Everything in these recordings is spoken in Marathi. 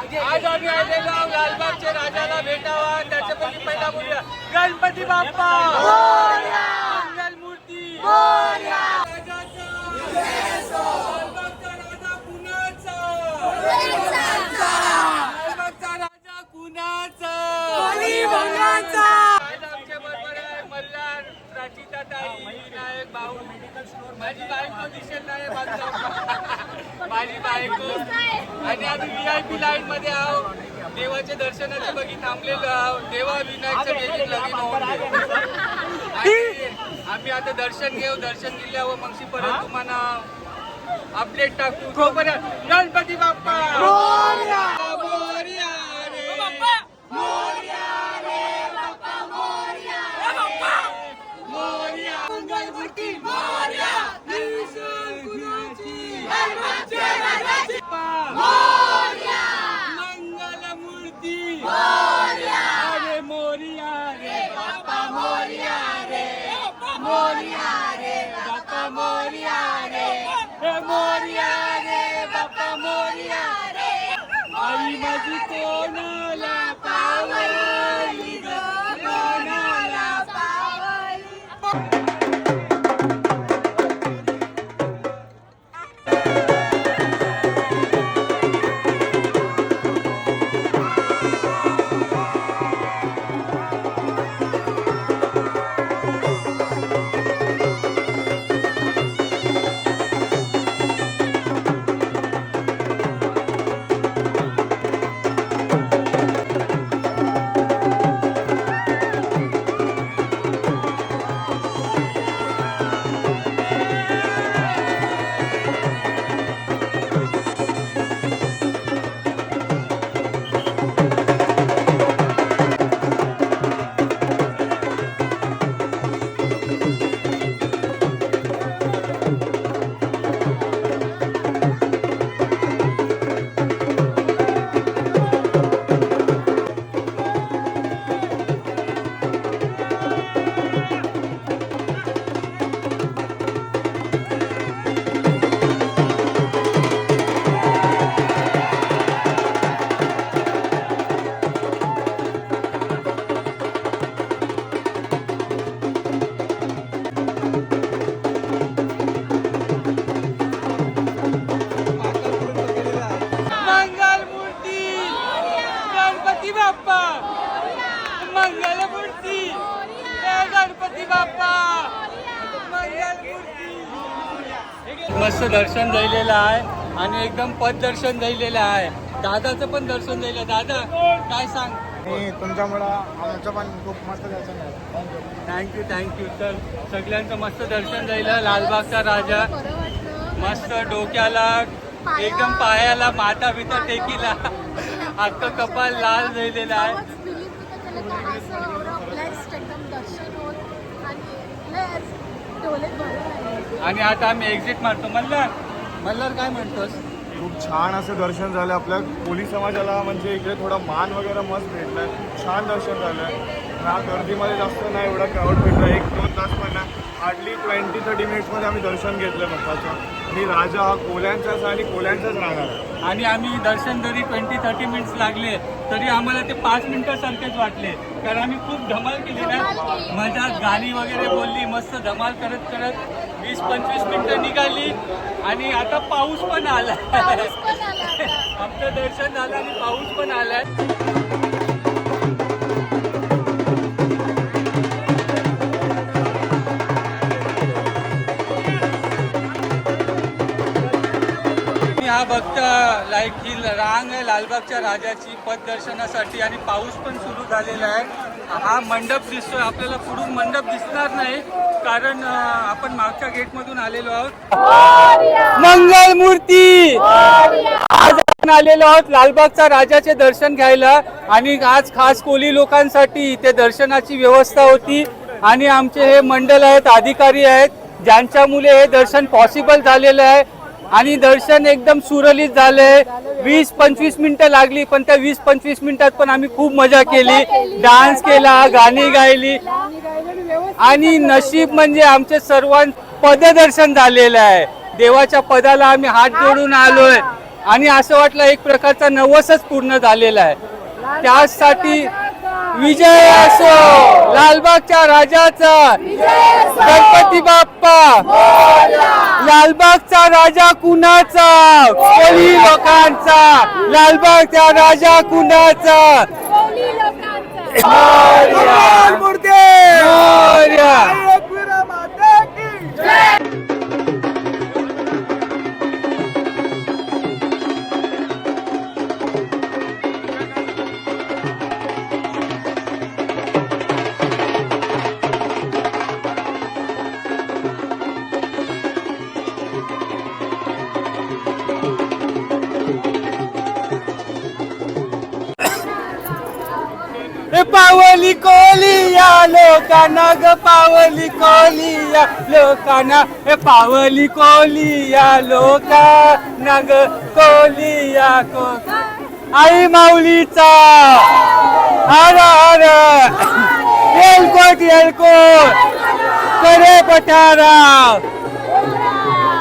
आज आम्ही आलेलो लालबागच्या राजाला भेटावा त्याच्यापैकी पहिला बोलूया गणपती बाप्पा. मंगल मूर्ती. राजाचा. लालबागचा राजा कुणाचा? लालबागचा राजा कुणाचा आज आमच्या बरोबर आहे मल्हार प्राचिता ताई विनायक भाऊ. माझी बायको दिसेल नाही माझी बायको. आणि आम्ही व्ही आय पी लाईन मध्ये आहो देवाच्या दर्शनाच्या बघी थांबलेलो आहो देवा विनायकचं बेगीन लगीन होऊन आम्ही आता दर्शन घेऊ. दर्शन दिल्यावर मग परत तुम्हाला अपडेट टाकू. गणपती बाप्पा! आई दर्शन झालेलं आहे आणि एकदम पद दर्शन झालेलं आहे. दादाचं पण दर्शन झालं दादा काय सांग? आणि तुमच्यामुळं आमचं पण खूप मस्त दर्शन झालं. थँक्यू थँक्यू तर सगळ्यांचं मस्त दर्शन झालं. लालबागचा राजा मस्त डोक्याला एकदम पायाला माथा बिथा टेकीला. अख्खं कपाल लाल झालेलं आहे. आणि आणि आता आम्ही एक्झिट मारतो. मल्हार. मल्हार काय म्हणतोस? खूप छान असं दर्शन झालं. आपल्या पोलीस समाजाला म्हणजे इकडे थोडा मान वगैरे मस्त भेटलाय. छान दर्शन झालं. ह्या गर्दीमध्ये जास्त नाही एवढा क्राऊड भेटला. एक दोन तास पण नाही हार्डली ट्वेंटी थर्टी मिनिट्समध्ये आम्ही दर्शन घेतलं बाप्पाचं आणि राजा हा कोल्यांचाच आणि कोल्यांचाच राहणार आणि आम्ही दर्शन जरी ट्वेंटी थर्टी मिनिट्स लागले तरी आम्हाला ते पाच मिनिटासारखेच वाटले. कारण आम्ही खूप धमाल केली ना. केली. मजा गाणी वगैरे बोलली मस्त धमाल करत करत वीस पंचवीस मिनिटं निघाली आणि आता पाऊस पण आला. आमचं दर्शन झालं आणि पाऊस पण आलाय. मी हा बघता लाईक ही रांग आहे लालबागच्या राजाची पददर्शनासाठी आणि पाऊस पण सुरू झालेला आहे. हा मंडप दिसतोय आपल्याला पुढून मंडप दिसणार नाही. कारण आपण मागच्या गेटमधून आलेलो आहोत. मंगल मूर्ती आज आपण आलेलो आहोत लालबागचा राजाचे दर्शन घ्यायला. आणि आज खास कोली लोकांसाठी इथे दर्शनाची व्यवस्था होती. आणि आमचे हे मंडल आहेत अधिकारी आहेत ज्यांच्यामुळे हे दर्शन पॉसिबल झालेलं आहे. आणि दर्शन एकदम सुरळीत झालंय वीस पंचवीस मिनिटं लागली पण त्या वीस पंचवीस मिनिटात पण आम्ही खूप मजा केली. डान्स केला गाणी गायली. आणि नशीब म्हणजे आमचे सर्वां पददर्शन झालेलं आहे. देवाच्या पदाला आम्ही हात जोडून आलोय. आणि असं वाटलं एक प्रकारचा नवसच पूर्ण झालेला आहे. त्यासाठी विजय असो. लालबागच्या राजाचा. गणपती बाप्पा. लालबागचा राजा कुणाचा? कोळी लोकांचा. लालबागचा राजा कुणाचा? मोरया. पावली कोलिया लोकांना ग पावली कोलिया लोकांना ए पावली कोलिया लोकांना ग कोलिया को आई माऊलीचा. हर हर. एलकोट एलकोट करे पठारा.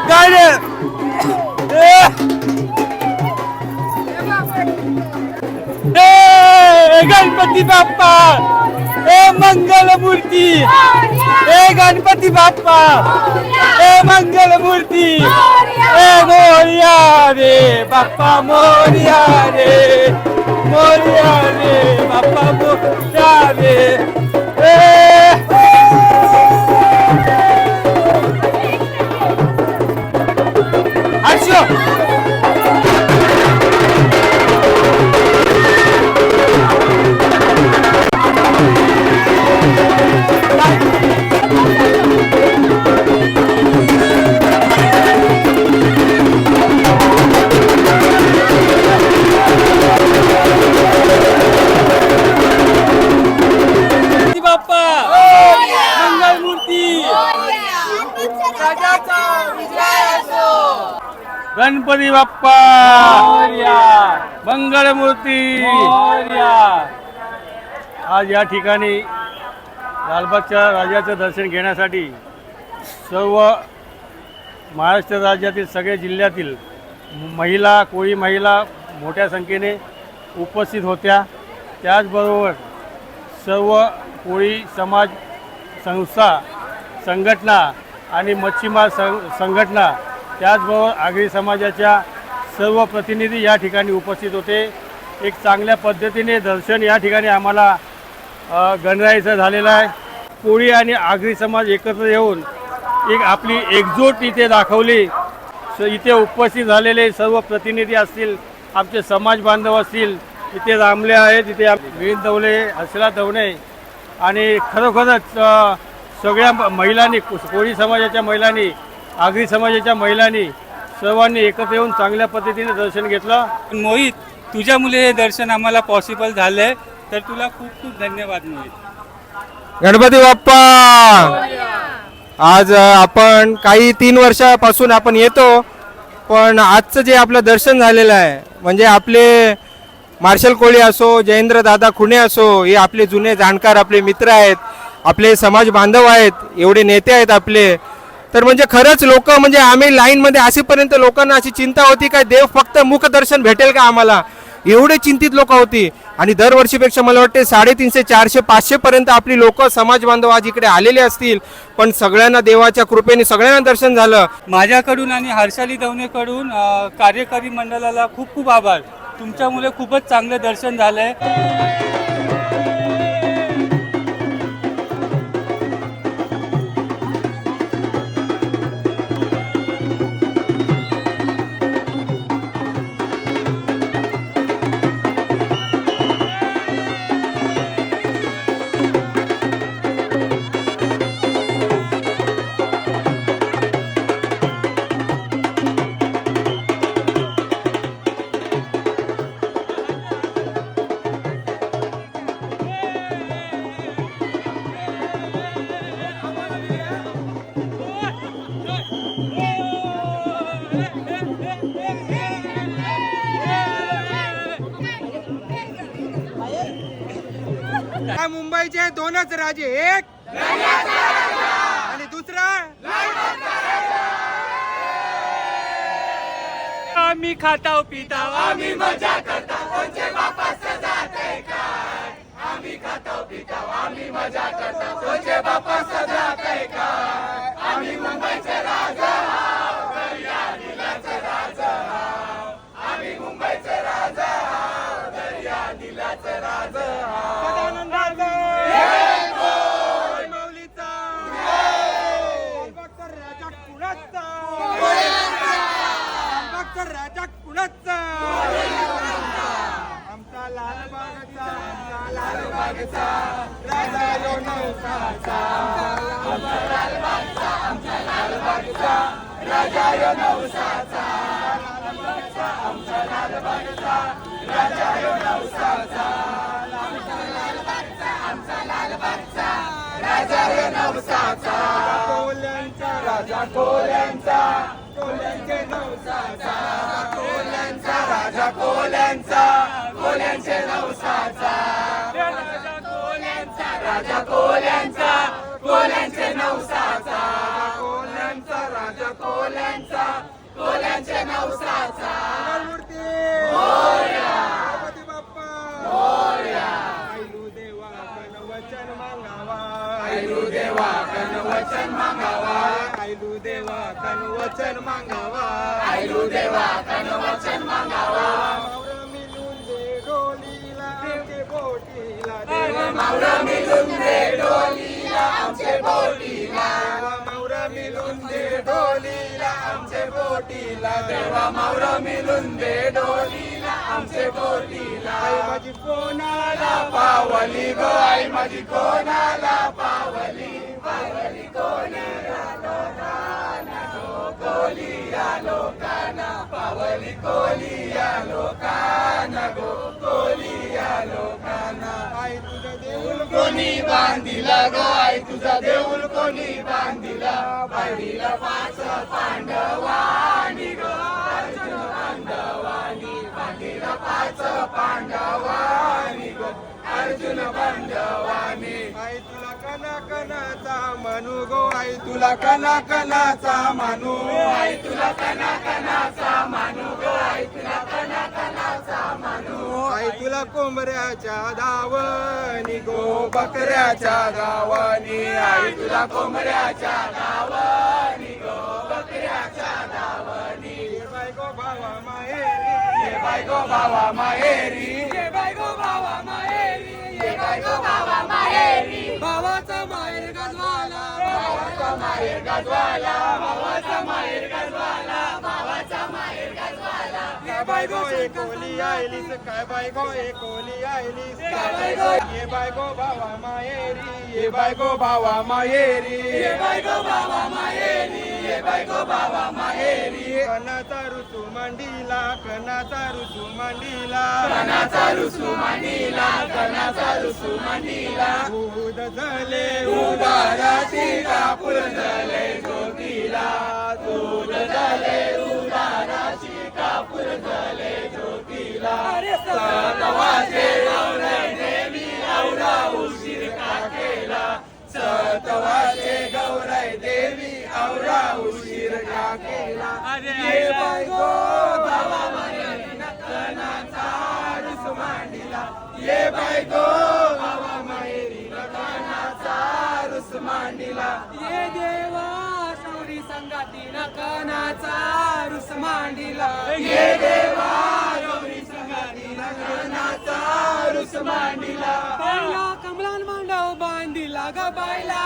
गड गणपती बाप्पा. ए मंगल मूर्ती ए गणपती बाप्पा ए मंगल मूर्ती ए मोर्या रे बाप्पा मोर्या रे मोर्या रे बाप्पा मोर्या रे गणपती बाप्पा! मंगळमूर्ती आज या ठिकाणी लालबागच्या राजाचं दर्शन घेण्यासाठी सर्व महाराष्ट्र राज्यातील सगळे जिल्ह्यातील महिला कोळी महिला मोठ्या संख्येने उपस्थित होत्या. त्याचबरोबर सर्व कोळी समाज संस्था संघटना आणि मच्छीमार संघटना त्याचबरोबर आगरी समाजाच्या सर्व प्रतिनिधी या ठिकाणी उपस्थित होते. एक चांगल्या पद्धतीने दर्शन या ठिकाणी आम्हाला अ, गणराईचं झालेलं आहे. कोळी आणि आगरी समाज एकत्र येऊन एक आपली एकजूट इथे दाखवली. स इथे उपस्थित झालेले सर्व प्रतिनिधी असतील आमचे समाज बांधव असतील इथे रामले आहेत इथे आम- दवले हसला दवणे आणि खरोखरच सगळ्या म- महिलांनी को- कोळी समाजाच्या महिलांनी आगरी समाजाच्या महिलांनी सर्वांनी एकत्र येऊन चांगल्या पद्धतीने दर्शन घेतलं. मोहित तुझ्यामुळे हे दर्शन आम्हाला पॉसिबल झालंय. तर तुला खूप खूप धन्यवाद मोहित. गणपती बाप्पा! आज आपण काही तीन वर्षापासून आपण येतो पण आजचं जे आपलं दर्शन झालेलं आहे म्हणजे आपले मार्शल कोळी असो जयेंद्र दादा खुणे असो हे आपले जुने जाणकार आपले मित्र आहेत आपले समाज बांधव आहेत एवढे नेते आहेत आपले. तर म्हणजे खरंच लोक म्हणजे आम्ही लाईनमध्ये असेपर्यंत लोकांना अशी चिंता होती काय देव फक्त मुखदर्शन भेटेल का आम्हाला? एवढे चिंतित लोक होती. आणि दरवर्षीपेक्षा मला वाटते साडेतीनशे चारशे पाचशे पर्यंत आपली लोक समाज बांधव आज इकडे आलेले असतील. पण सगळ्यांना देवाच्या कृपेने सगळ्यांना दर्शन झालं. माझ्याकडून आणि हर्षाली दवनेकडून कार्यकारी मंडळाला खूप खूप आभार. तुमच्यामुळे खूपच चांगलं दर्शन झालंय. दोनच राजे एक आणि दुसरा? आम्ही खाताव पिताव. आम्ही मजा करता कोणचे बापा सजाते काय? आम्ही खाताव पिताव. आम्ही मजा करता कोणचे बापा सजाते काय? आम्ही मुंबईचे राजा हाव, दर्या दिलाचे राजा हाव. आम्ही मुंबईचे राजा हाव, दर्या दिलाचे राजा हाव. सदानंदाचा जय बोल. माऊलीचा लालबागचा राजा कुणाचा लालबागचा राजा कुणाचा? आमचा लालबागचा. आमचा लालबागचा. राजा यो नौसाचा आमचा लालबागचा. आमचा लालबागचा. राजा यो नौसाचा लालबागचा आमचा लालबागचा. राजा यो नौसाचा आमचा लालबागचा. आमचा लालबागचा. राजा यो नवसाचा कोल्यांचा. राजा कोल्यांचा नवसाचा कोल्यांचा राजा कोल्यांचा कोल्यांचे नवसाचा. राजा कोल्यांचा राजा कोल्यांचा कोल्यांचे नवसाचा. कोल्यांचा राजा कोल्यांचा कोल्यांचे नवसाचा. देवा कन बाप्पा आयलू देवा वचन मागावा. आयलू देवा वचन मागावा. आयलू देवा वचन मागावा आयलू देवा वचन मागावा मावरं मिळून दे डोलीला आमचे बोटीला देवा मावरं मिळून दे डोलीला आमचे बोटीला मावरं मिळून दे डोलीला आमचे बोटीला देवा मावरं मिळून दे डोलीला आमचे बोटीला आई माझी कोणाला पावली ग आई माझी कोणाला पावली पावली कोणाला लोकांना गो कोली या लोकांना पावली कोली या लोकांना. आई तुझं देऊळ कोणी बांधिला ग आई तुझा देऊळ कोणी बांधिला. बांधिला पाच पांडवानी ग अर्जुन पांडवानी बांधिला पाच पांडवानी ग अर्जुन पांडवानी आई तुला कना कनाचा मनू गो आई तुला कना कनाचा मानू. आई तुला कना कोंबऱ्याच्या धावनी गो बकऱ्याच्या धावणी आई तुला कोंबऱ्याच्या धावणी गो बकऱ्याच्या धावणी बायको भावा माहेरी. ये बायको भावा माहेरी. ये बायको भावा माहेरी. ये बायको भावा माहेरी. भावाचा माहेर गजवाला. भावाचा माहेर गजवाला. भावाचा माहेर गजवाला भावाचा माहेर गजवाला ये बायको एकोली आयलीस काय बायको एकोली आयलीस काय बायको ये बायको भावा माहेरी ये बायको भावा माहेरी ये बायको भावा माहेरी ये बायको भावा माहेरी कणाचा ऋतू मांडीला कणाचा ऋतू मांडीला. कणाचा ऋतू मांडीला कणाचा ऋतू मांडीला. उद झाले उदाराची कापूर झाले ज्योतीला ये देवा शौरी संगाती नकनाचा आरुस मांडीला ये देवा मांडीला. बायला कमलान मांडव बांधिला ग बायला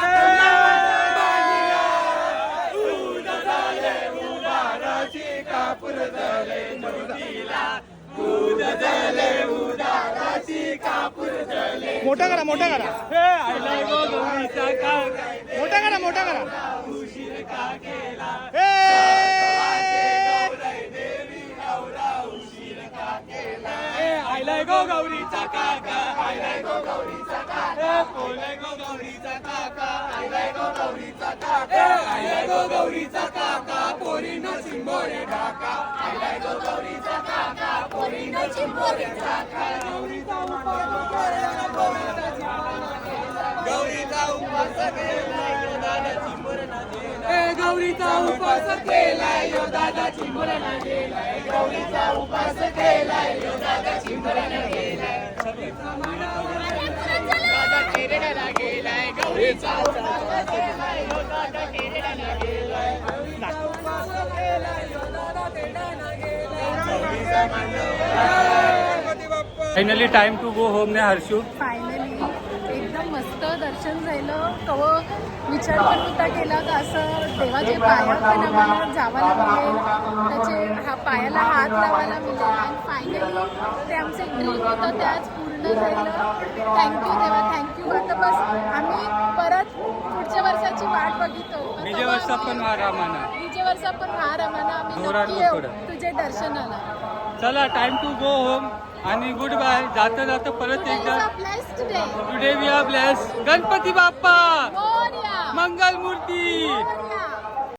कापूर झाले ज्योतीला दूध झाले उदाराची कापूर झाले मोठा करा मोठा करा. हे आयला गो गौरीचा काका मोठा करा मोठा करा. उशीर का केला ए आयलाय गो गौरीचा काका आयलाय गो गौरीचा पोले गो गौरीचा काका आयलाय गो गौरीचा काका. ए आयलाय गो गौरीचा काका पोरीनो चिंबोरे ढाका. आयलाय गो गौरीचा काका पोरीनो चिंबोरे ढाका. गौरीचा उपास करायला गोविंदाची माला केला. गौरीचा उपास केला, गोविंदाला चिंबोरे ना दिला. ए गौ गौरीचा उपास केलाय यो दादाची मरण गेलाय गौरीचा उपास केलाय यो दादाची मरण गेलाय दादा केरळला गेलाय गौरीचा उपास केलाय यो दादा केरळला गेलाय गौरीचा उपास केलाय यो दादा केरळला finally time to go home ने हर्षू. फायनली मस्त दर्शन झालं. कव विचार पण नव्हता केला का असं देवाचे पाया पण आम्हाला जावायला मिळेल त्याचे हा पायाला हात लावायला मिळेल. आणि फायनली ते आमचं एक ड्रीम होतं ते आज पूर्ण झालं. थँक्यू देवा थँक्यू आता बस आम्ही परत पुढच्या वर्षाची वाट बघितो. विजय वर्षा पण वा रामाना. विजय वर्षा पण हा रमाना. आम्ही नक्की येऊ. तुझे दर्शनाला. चला टाइम टू गो होम आणि गुड बाय. जाता जाता परत एकदा. Today we are bless Ganpati Bappa! मंगल मूर्ती